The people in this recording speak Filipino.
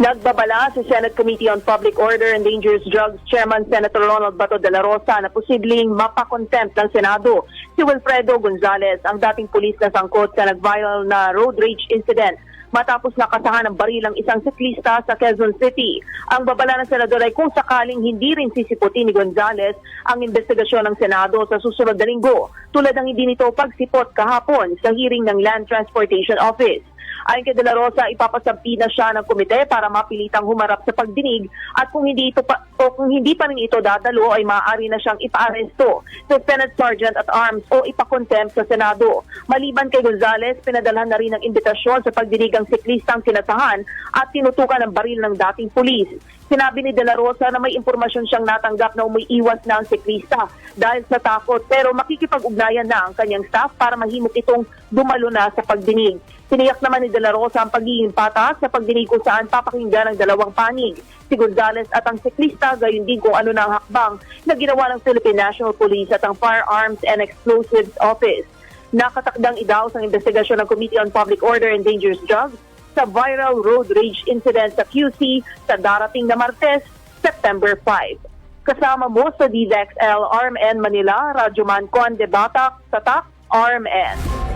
Nagbabala si Senate Committee on Public Order and Dangerous Drugs Chairman Senator Ronald Bato de la Rosa na posibleng mapakontempt ng Senado si Wilfredo Gonzales, ang dating pulis na sangkot sa nag-viral na road rage incident matapos nakasahan ng baril ang isang siklista sa Quezon City. Ang babala ng senador ay kung sakaling hindi rin sisiputin ni Gonzales ang investigasyon ng Senado sa susunod na linggo, tulad ng hindi nito pagsipot kahapon sa hearing ng Land Transportation Office. Ayon kay De La Rosa, ipapasampi na siya ng komite para mapilitang humarap sa pagdinig at kung hindi ito pa, o kung hindi pa rin ito dadalo ay maaari na siyang ipaaresto sa Senate Sergeant at Arms o ipakontempt sa Senado. Maliban kay Gonzales, pinadalhan na rin ng imbitasyon sa pagdinig ang siklistang sinasahan at tinutukan ng baril ng dating pulis. Sinabi ni De La Rosa na may impormasyon siyang natanggap na umiiwas na ang siklista dahil sa takot pero makikipag-ugnayan na ang kanyang staff para mahimok itong dumalo na sa pagdinig. Tiniyak naman ni De La Rosa ang pagiging patas sa pagdinig kung saan papakinggan ang dalawang panig. Si Gonzales at ang siklista gayon din kung ano na ang hakbang na ginawa ng Philippine National Police at ang Firearms and Explosives Office. Nakatakdang idaos ang investigasyon ng Committee on Public Order and Dangerous Drugs sa viral road rage incident sa QC sa darating na Martes, September 5. Kasama mo sa DZXL RMN Manila, Radyo Man Conde Batak, Tatak, RMN.